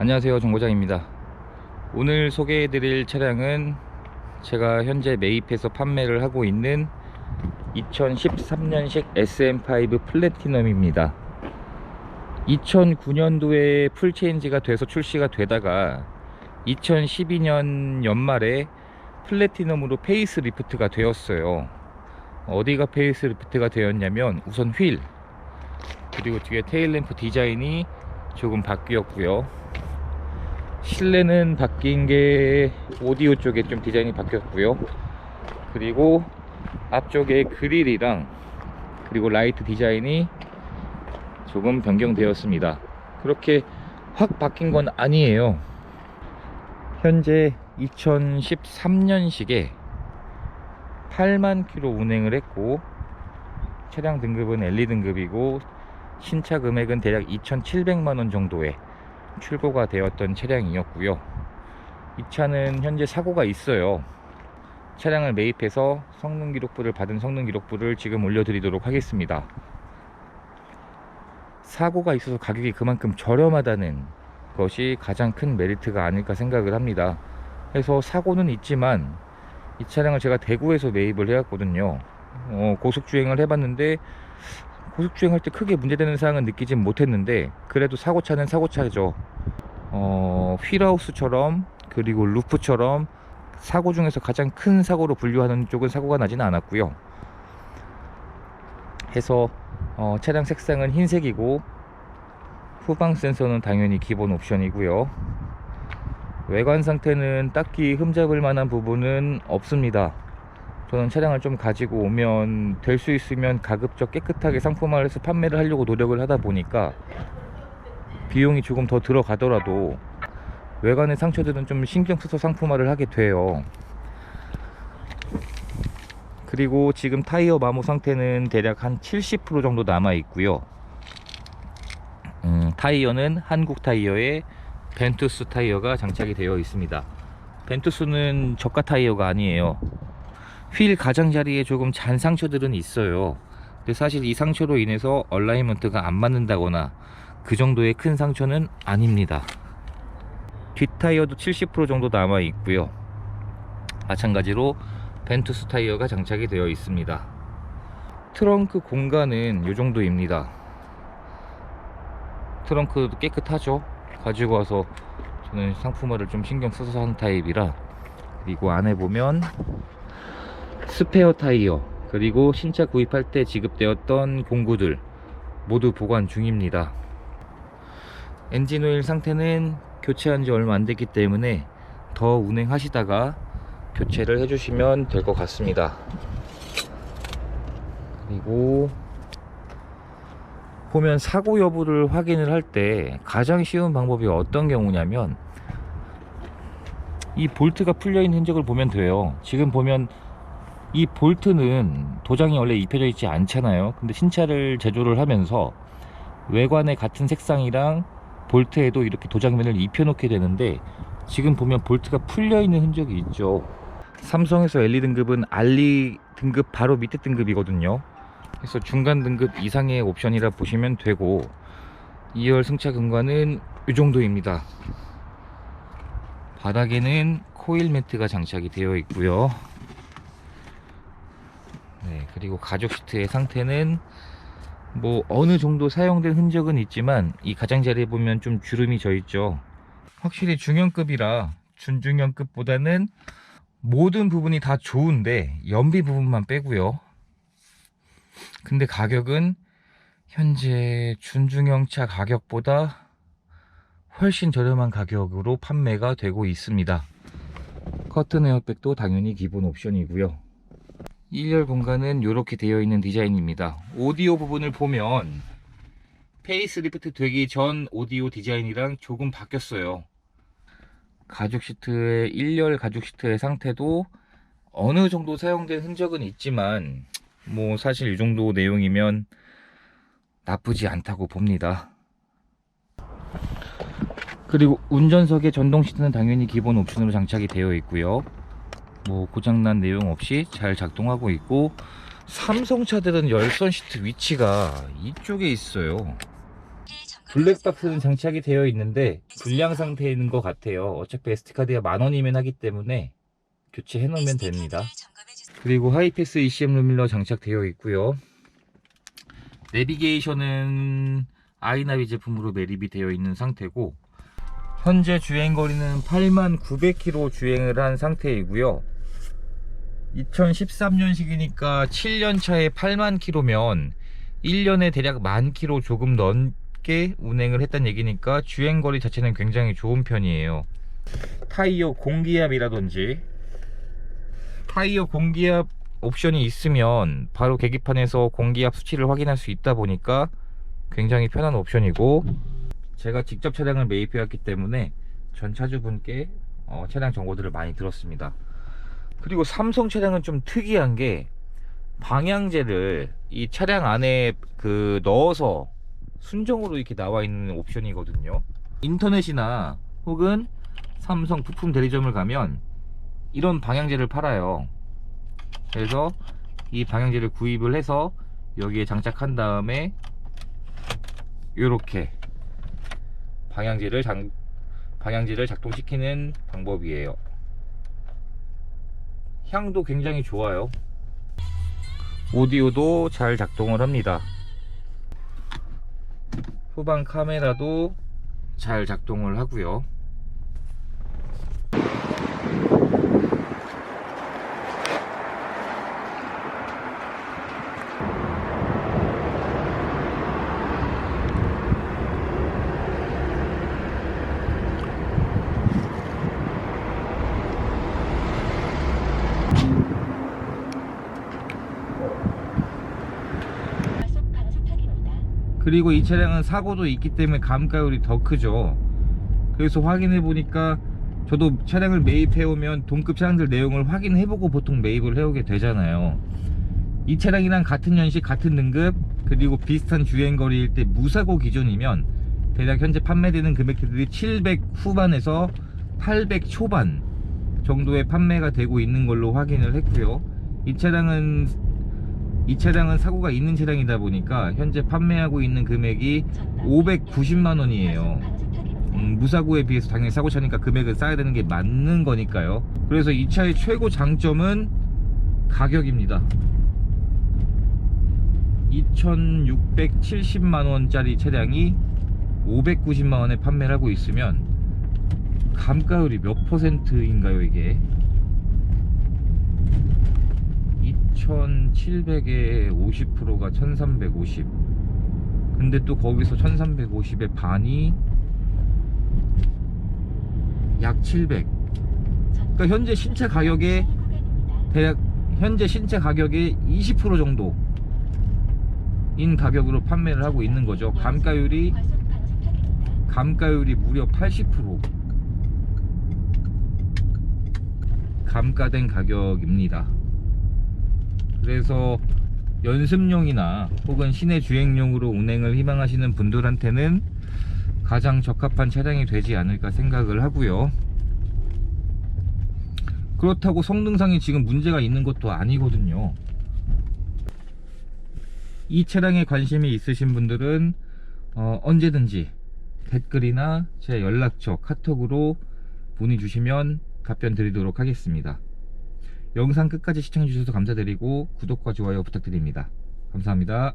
안녕하세요 정고장입니다. 오늘 소개해드릴 차량은 제가 현재 매입해서 판매를 하고 있는 2013년식 SM5 플래티넘입니다. 2009년도에 풀체인지가 돼서 출시가 되다가 2012년 연말에 플래티넘으로 페이스 리프트가 되었어요. 어디가 페이스 리프트가 되었냐면 우선 휠 그리고 뒤에 테일램프 디자인이 조금 바뀌었고요 실내는 바뀐 게 오디오 쪽에 좀 디자인이 바뀌었고요. 그리고 앞쪽에 그릴이랑 그리고 라이트 디자인이 조금 변경되었습니다. 그렇게 확 바뀐 건 아니에요. 현재 2013년식에 8만 킬로 운행을 했고 차량 등급은 LE 등급이고 신차 금액은 대략 2,700만 원 정도에 출고가 되었던 차량이었고요. 이 차는 현재 사고가 있어요. 차량을 매입해서 성능 기록부를 받은 성능 기록부를 지금 올려드리도록 하겠습니다. 사고가 있어서 가격이 그만큼 저렴하다는 것이 가장 큰 메리트가 아닐까 생각을 합니다. 그래서 사고는 있지만 이 차량을 제가 대구에서 매입을 해왔거든요. 어, 고속주행을 해봤는데 고속 주행할 때 크게 문제되는 사항은 느끼진 못했는데 그래도 사고차는 사고차죠. 어, 휠하우스처럼 그리고 루프처럼 사고 중에서 가장 큰 사고로 분류하는 쪽은 사고가 나지는 않았고요. 해서 어, 차량 색상은 흰색이고 후방 센서는 당연히 기본 옵션이고요. 외관 상태는 딱히 흠잡을 만한 부분은 없습니다 저는 차량을 좀 가지고 오면 될 수 있으면 가급적 깨끗하게 상품화해서 판매를 하려고 노력을 하다 보니까 비용이 조금 더 들어가더라도 외관의 상처들은 좀 신경 써서 상품화를 하게 돼요. 그리고 지금 타이어 마모 상태는 대략 한 70% 정도 남아 있고요. 음, 타이어는 한국 타이어에 벤투스 타이어가 장착이 되어 있습니다. 벤투스는 저가 타이어가 아니에요 휠 가장자리에 조금 잔 상처들은 있어요. 근데 사실 이 상처로 인해서 얼라이먼트가 안 맞는다거나 그 정도의 큰 상처는 아닙니다. 뒷타이어도 70% 정도 남아 있고요. 마찬가지로 벤투스 타이어가 장착이 되어 있습니다. 트렁크 공간은 이 정도입니다. 트렁크도 깨끗하죠? 가지고 와서 저는 상품화를 좀 신경 써서 하는 타입이라 그리고 안에 보면 스페어 타이어 그리고 신차 구입할 때 지급되었던 공구들 모두 보관 중입니다. 엔진 오일 상태는 교체한 지 얼마 안 됐기 때문에 더 운행하시다가 교체를 해주시면 될 것 같습니다. 그리고 보면 사고 여부를 확인을 할 때 가장 쉬운 방법이 어떤 경우냐면 이 볼트가 풀려 있는 흔적을 보면 돼요. 지금 보면 이 볼트는 도장이 원래 입혀져 있지 않잖아요. 근데 신차를 제조를 하면서 외관에 같은 색상이랑 볼트에도 이렇게 도장면을 입혀 놓게 되는데 지금 보면 볼트가 풀려 있는 흔적이 있죠. 삼성에서 LE 등급은 RE 등급 바로 밑에 등급이거든요. 그래서 중간 등급 이상의 옵션이라 보시면 되고 2열 승차 공간은 이 정도입니다. 바닥에는 코일 매트가 장착이 되어 있고요 네, 그리고 가죽 시트의 상태는 뭐 어느 정도 사용된 흔적은 있지만 이 가장자리에 보면 좀 주름이 져 있죠. 확실히 중형급이라 준중형급보다는 모든 부분이 다 좋은데 연비 부분만 빼고요. 근데 가격은 현재 준중형차 가격보다 훨씬 저렴한 가격으로 판매가 되고 있습니다. 커튼 에어백도 당연히 기본 옵션이고요 1열 공간은 이렇게 되어 있는 디자인입니다. 오디오 부분을 보면 페이스리프트 되기 전 오디오 디자인이랑 조금 바뀌었어요. 가죽 시트의 1열 가죽 시트의 상태도 어느 정도 사용된 흔적은 있지만 뭐 사실 이 정도 내용이면 나쁘지 않다고 봅니다. 그리고 운전석의 전동 시트는 당연히 기본 옵션으로 장착이 되어 있고요 뭐 고장난 내용 없이 잘 작동하고 있고 삼성차들은 열선 시트 위치가 이쪽에 있어요 블랙박스는 장착이 되어 있는데 불량 상태인 것 같아요. 어차피 SD카드가 만 원이면 하기 때문에 교체해 놓으면 됩니다. 그리고 하이패스 ECM 루밀러 장착되어 있고요. 내비게이션은 아이나비 제품으로 매립이 되어 있는 상태고 현재 주행 거리는 8만 900km 주행을 한 상태이고요. 2013년식이니까 7년 차에 8만 km면 1년에 대략 만 km 조금 넘게 운행을 했단 얘기니까 주행 거리 자체는 굉장히 좋은 편이에요. 타이어 공기압이라든지 타이어 공기압 옵션이 있으면 바로 계기판에서 공기압 수치를 확인할 수 있다 보니까 굉장히 편한 옵션이고 제가 직접 차량을 매입해왔기 때문에 전 차주분께 어, 차량 정보들을 많이 들었습니다. 그리고 삼성 차량은 좀 특이한 게 방향제를 이 차량 안에 그 넣어서 순정으로 이렇게 나와 있는 옵션이거든요. 인터넷이나 혹은 삼성 부품 대리점을 가면 이런 방향제를 팔아요. 그래서 이 방향제를 구입을 해서 여기에 장착한 다음에 이렇게 방향제를 장, 방향제를 작동시키는 방법이에요. 향도 굉장히 좋아요. 오디오도 잘 작동을 합니다. 후방 카메라도 잘 작동을 하고요. 과속 방지턱입니다. 그리고 이 차량은 사고도 있기 때문에 감가율이 더 크죠. 그래서 확인해 보니까 저도 차량을 매입해 오면 동급 차량들 내용을 확인해 보고 보통 매입을 해 오게 되잖아요. 이 차량이랑 같은 연식, 같은 등급, 그리고 비슷한 주행 거리일 때 무사고 기준이면 대략 현재 판매되는 금액들이 700 후반에서 800 초반 정도의 판매가 되고 있는 걸로 확인을 했고요. 이 차량은 이 차량은 사고가 있는 차량이다 보니까 현재 판매하고 있는 금액이 590만 원이에요. 음, 무사고에 비해서 당연히 사고 차니까 금액을 쌓아야 되는 게 맞는 거니까요. 그래서 이 차의 최고 장점은 가격입니다. 2,670만 원짜리 차량이 590만 원에 판매를 하고 있으면 감가율이 몇 퍼센트인가요, 이게? 2,700에 50%가 1,350. 근데 또 거기서 1,350의 반이 약 700. 그러니까 현재 신차 가격의 대략 현재 신차 가격의 20% 정도 인 가격으로 판매를 하고 있는 거죠. 감가율이 감가율이 무려 80% 감가된 가격입니다. 그래서 연습용이나 혹은 시내 주행용으로 운행을 희망하시는 분들한테는 가장 적합한 차량이 되지 않을까 생각을 하고요. 그렇다고 성능상에 지금 문제가 있는 것도 아니거든요. 이 차량에 관심이 있으신 분들은 어, 언제든지 댓글이나 제 연락처 카톡으로 문의 주시면 답변 드리도록 하겠습니다. 영상 끝까지 시청해 주셔서 감사드리고 구독과 좋아요 부탁드립니다. 감사합니다.